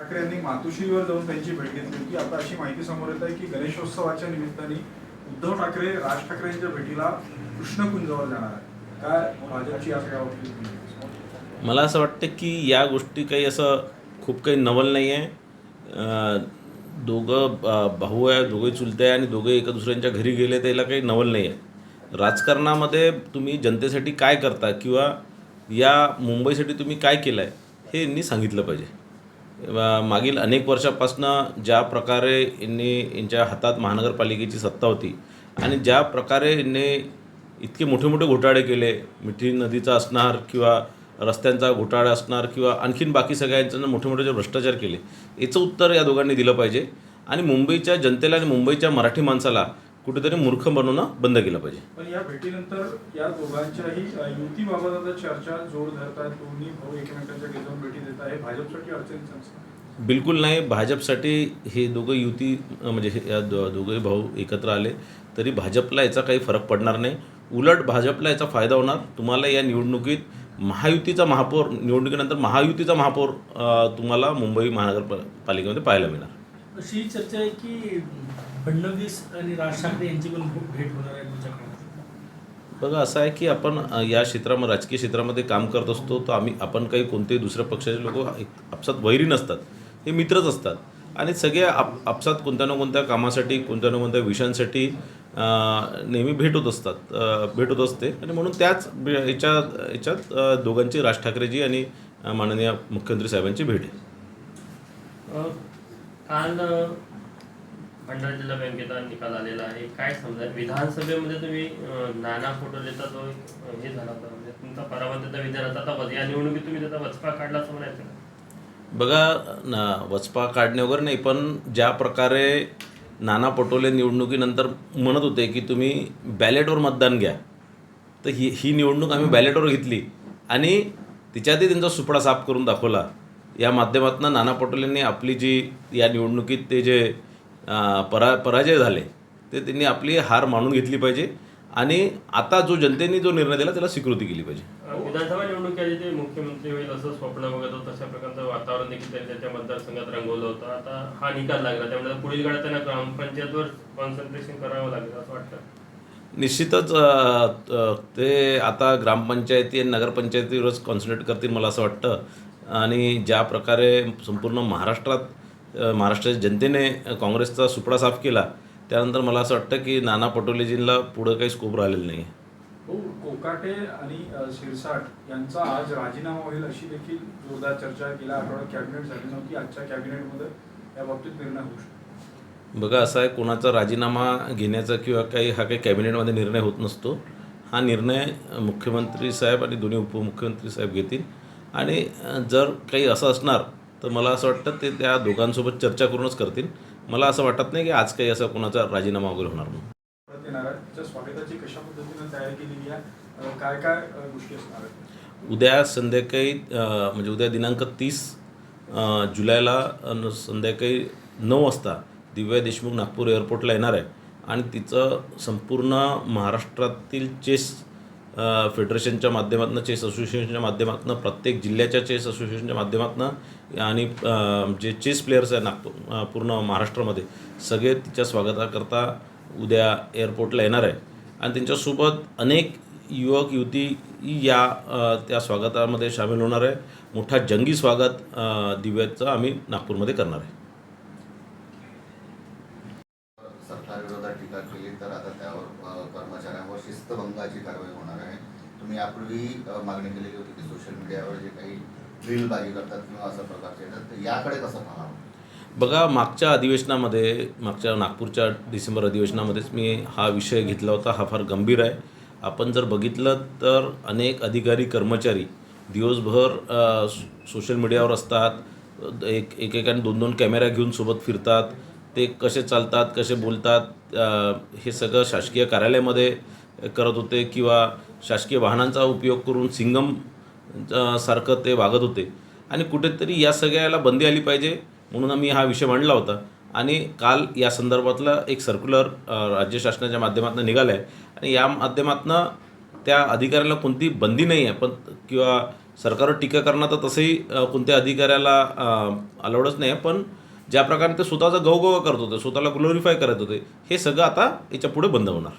ठाकरे यांनी मातोश्रीवर जाऊन त्यांची भेट घेतली होती. आता अशी माहिती समोर येत आहे की गणेशोत्सवाच्या निमित्ताने उद्धव ठाकरे राज ठाकरेंच्या भेटीला कृष्णकुंजावर जाणार आहे काय भाजपची या सगळ्या मला असं वाटतं की या गोष्टी काही असं खूप काही नवल नाही आहे दोघं भाऊ आहे दोघे चुलते आहे आणि दोघे एका दुसऱ्यांच्या घरी गेले त्याला काही नवल नाही आहे राजकारणामध्ये तुम्ही जनतेसाठी काय करता किंवा या मुंबईसाठी तुम्ही काय केलं आहे हे यांनी सांगितलं पाहिजे. मागील अनेक वर्षापासनं ज्या प्रकारे यांनी यांच्या हातात महानगरपालिकेची सत्ता होती आणि ज्या प्रकारे यांनी इतके मोठे मोठे घोटाळे केले मिठी नदीचा असणार किंवा रस्त्यांचा घोटाळा असणार किंवा आणखीन बाकी सगळ्यांचं मोठे मोठे जे भ्रष्टाचार केले याचं उत्तर या दोघांनी दिलं पाहिजे. आणि मुंबईच्या जनतेला आणि मुंबईच्या मराठी माणसाला कुठेतरी मूर्ख बनवणं बंद केलं पाहिजे. पण या भेटीनंतर या दोघांच्याही युतीबाबत आता चर्चा जोर धरत आहेत दोन्ही भाऊ एकमेकांच्या घरी जाऊन भेटी देत आहे भाजपसाठी अडचणीचं असतं बिलकुल नाही. भाजपसाठी हे दोघं युती म्हणजे हे या दो दोघे भाऊ एकत्र आले तरी भाजपला याचा काही फरक पडणार नाही. उलट भाजपला याचा फायदा होणार. तुम्हाला या निवडणुकीत महायुतीचा महापौर निवडणुकीनंतर महायुतीचा महापौर तुम्हाला मुंबई महानगरपालिकेमध्ये पाहायला मिळणार. अशी चर्चा आहे की फडणवीस आणि राज ठाकरे यांची पण खूप भेट होणार आहे काळात. बघा असं आहे की आपण या क्षेत्रामध्ये राजकीय क्षेत्रामध्ये काम करत असतो तर आम्ही आपण काही कोणतेही दुसऱ्या पक्षाचे लोक आपसात वैरी नसतात. हे मित्रच असतात. आणि सगळे आप आपसात कोणत्या ना कोणत्या कामासाठी कोणत्या ना कोणत्या विषयांसाठी नेहमी भेट होत असतात. भेट होत असते. आणि म्हणून त्याच याच्या याच्यात दोघांची राज ठाकरेजी आणि माननीय मुख्यमंत्री साहेबांची भेट आहे. काल भंडारा जिल्हा बँकेचा निकाल आलेला आहे. काय समजा विधानसभेमध्ये तुम्ही नाना फोटोलेचा जो हे झाला होता. म्हणजे तुमचा पराभव त्याचा विधानाचा आता या निवडणुकीत तुम्ही त्याचा वचपा काढला असं म्हणायचं? बघा ना वचपा काढणे वगैरे नाही पण ज्या प्रकारे नाना पटोले निवडणुकीनंतर म्हणत होते की तुम्ही बॅलेटवर मतदान घ्या तर ही ही निवडणूक आम्ही बॅलेटवर घेतली. आणि तिच्यातही त्यांचा सुपडा साफ करून दाखवला. या माध्यमातून नाना पटोलेंनी आपली जी या निवडणुकीत ते जे परा पराजय झाले ते त्यांनी आपली हार मानून घेतली पाहिजे आणि आता जो जनतेने जो निर्णय दिला त्याला स्वीकृती केली पाहिजे. विधानसभा निवडणुकीआधी ते मुख्यमंत्री होईल असं स्वप्न बघत होतं तशा प्रकारचं वातावरण देखील त्यांनी त्यांच्या मतदारसंघात रंगवलं होतं. आता हा निकाल लागला त्यामुळे पुढील काळात त्यांना ग्रामपंचायतवर कॉन्सन्ट्रेशन करावं लागेल असं वाटतं. निश्चितच ते आता ग्रामपंचायती आणि नगरपंचायतीवरच कॉन्सन्ट्रेट करतील मला असं वाटतं. आणि ज्या प्रकारे संपूर्ण महाराष्ट्रात महाराष्ट्राच्या जनतेने काँग्रेसचा सुपडा साफ केला त्यानंतर मला असं वाटतं की नाना पटोलेजींना पुढं काही स्कोप राहिलेलं नाही भाऊ कोकाटे आणि शिरसाट यांचा आज राजीनामा होईल अशी देखील जोरदार चर्चा गेल्या आठवड्यात कॅबिनेट झाली नव्हती. आजच्या कॅबिनेटमध्ये या बाबतीत निर्णय होऊ शकतो. बघा असं आहे कोणाचा राजीनामा घेण्याचा किंवा काही हा काही कॅबिनेटमध्ये निर्णय होत नसतो. हा निर्णय मुख्यमंत्री साहेब आणि दोन्ही उपमुख्यमंत्री साहेब घेतील. आणि जर काही असं असणार तर मला असं वाटतं ते त्या दोघांसोबत चर्चा करूनच करतील. मला असं वाटत नाही की आज काही असं कोणाचा राजीनामा वगैरे होणार म्हणून. उद्या संध्याकाळी म्हणजे उद्या दिनांक तीस जुलैला संध्याकाळी नऊ वाजता दिव्या देशमुख नागपूर एअरपोर्टला येणार आहे. आणि तिचं संपूर्ण महाराष्ट्रातील चेस फेडरेशनच्या माध्यमातून चेस असोसिएशनच्या माध्यमातून प्रत्येक जिल्ह्याच्या चेस असोसिएशनच्या माध्यमातून आणि जे चेस प्लेयर्स आहे नागपूर पूर्ण महाराष्ट्रामध्ये सगळे तिच्या स्वागताकरता उद्या एअरपोर्टला येणार आहे आणि त्यांच्यासोबत अनेक युवक युवती या त्या स्वागतामध्ये सामील होणार आहे मोठा जंगी स्वागत दिव्याचं आम्ही नागपूरमध्ये करणार आहे. सरकारविरोधात टीका केली तर आता त्यावर कर्मचाऱ्यांवर शिस्तभंगाची कारवाई होणार आहे. मी यापूर्वी मागणी केलेली होती की सोशल मीडियावर जे काही ड्रिलबाजी करतात किंवा अशा प्रकारचे येतात तर याकडे कसं पाहावं? बघा मागच्या अधिवेशनामध्ये मागच्या नागपूरच्या डिसेंबर अधिवेशनामध्येच मी हा विषय घेतला होता. हा फार गंभीर आहे. आपण जर बघितलं तर अनेक अधिकारी कर्मचारी दिवसभर सोशल मीडियावर असतात. एक एकेकाने दोन दोन कॅमेरा घेऊन सोबत फिरतात. ते कसे चालतात कसे बोलतात हे सगळं शासकीय कार्यालयामध्ये करत होते किंवा शासकीय वाहनांचा उपयोग करून सिंगम सारखं ते वागत होते. आणि कुठेतरी या सगळ्याला बंदी आली पाहिजे म्हणून आम्ही हा विषय मांडला होता. आणि काल या संदर्भातला एक सर्क्युलर राज्य शासनाच्या माध्यमातून निघाला आहे आणि या माध्यमातून त्या अधिकाऱ्याला कोणती बंदी नाही आहे पण किंवा सरकारवर टीका करणं तर तसंही कोणत्या अधिकाऱ्याला अलाउडच नाही आहे पण ज्या प्रकारे ते स्वतःचा गवगवा करत होते स्वतःला ग्लोरीफाय करत होते हे सगळं आता याच्यापुढे बंद होणार.